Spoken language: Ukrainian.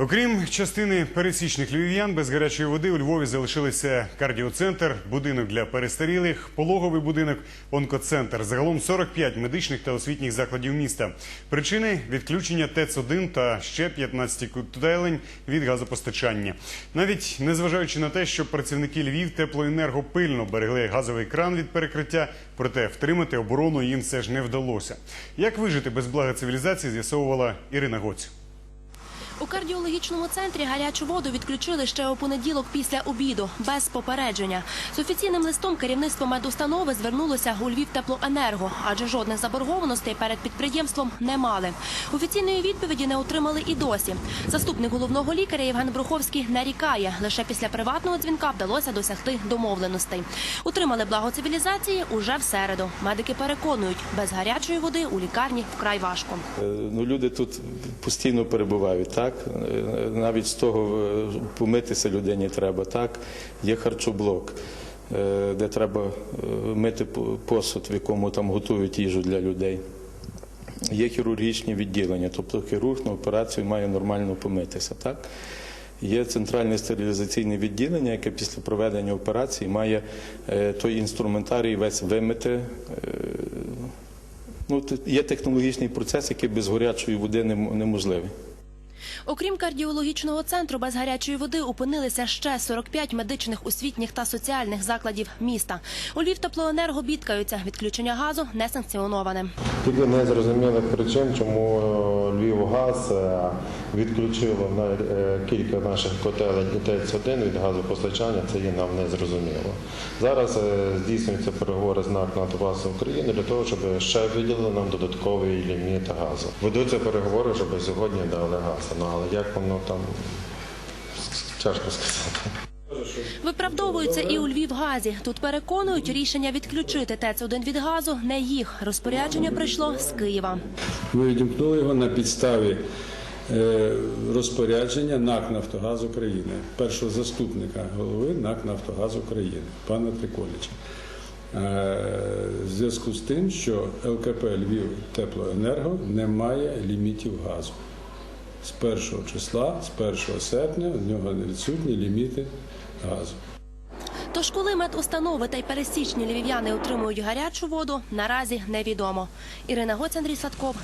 Окрім частини пересічних львів'ян, без гарячої води у Львові залишилися кардіоцентр, будинок для перестарілих, пологовий будинок, онкоцентр. Загалом 45 медичних та освітніх закладів міста. Причини відключення ТЕЦ-1 та ще 15 котелень від газопостачання. Навіть незважаючи на те, що працівники Львів теплоенерго пильно берегли газовий кран від перекриття, проте втримати оборону їм все ж не вдалося. Як вижити без блага цивілізації, з'ясовувала Ірина Гоць. У кардіологічному центрі гарячу воду відключили ще у понеділок після обіду, без попередження. З офіційним листом керівництво медустанови звернулося у Львів теплоенерго, адже жодних заборгованостей перед підприємством не мали. Офіційної відповіді не отримали і досі. Заступник головного лікаря Євген Бруховський нарікає, лише після приватного дзвінка вдалося досягти домовленостей. Утримали благо цивілізації уже в середу. Медики переконують, без гарячої води у лікарні вкрай важко. Е, Ну, люди тут постійно перебувають, так? Е, Навіть з того е, помитися людині треба, так? Є харчоблок, е, де треба е, мити посуд, в якому там готують їжу для людей. Є хірургічні відділення, тобто хірург на операцію має нормально помитися, так? Є центральне стерилізаційне відділення, яке після проведення операції має той інструментарій весь вимити, Ну, є технологічний процес, який без гарячої води неможливий. Окрім кардіологічного центру, без гарячої води опинилися ще 45 медичних, освітніх та соціальних закладів міста. У Львів теплоенерго бідкаються. Відключення газу не санкціоноване. Тільки незрозумілих причин, чому е, Львівгаз е, відключило на е, кілька наших котелень і ТЕЦ-1 від газопостачання, це є нам незрозуміло. Зараз е, здійснюються переговори з НАК «Нафтогаз України для того, щоб ще виділили нам додатковий ліміт газу. Ведуться переговори, щоб сьогодні дали газ. Ну, але як воно там тяжко сказати. Виправдовуються і у Львівгазі. Тут переконують, рішення відключити ТЕЦ-1 від газу не їх. Розпорядження прийшло з Києва. Ми відімкнули його на підставі е, розпорядження НАК «Нафтогаз України, першого заступника голови НАК «Нафтогаз України, пана Триколіча. Е, В зв'язку з тим, що ЛКП Львів Теплоенерго не має лімітів газу. З 1 числа, з 1 серпня, в нього відсутні ліміти газу. Тож, коли медустанови та й пересічні львів'яни отримують гарячу воду, наразі невідомо. Ірина Гоць, Андрій Садков.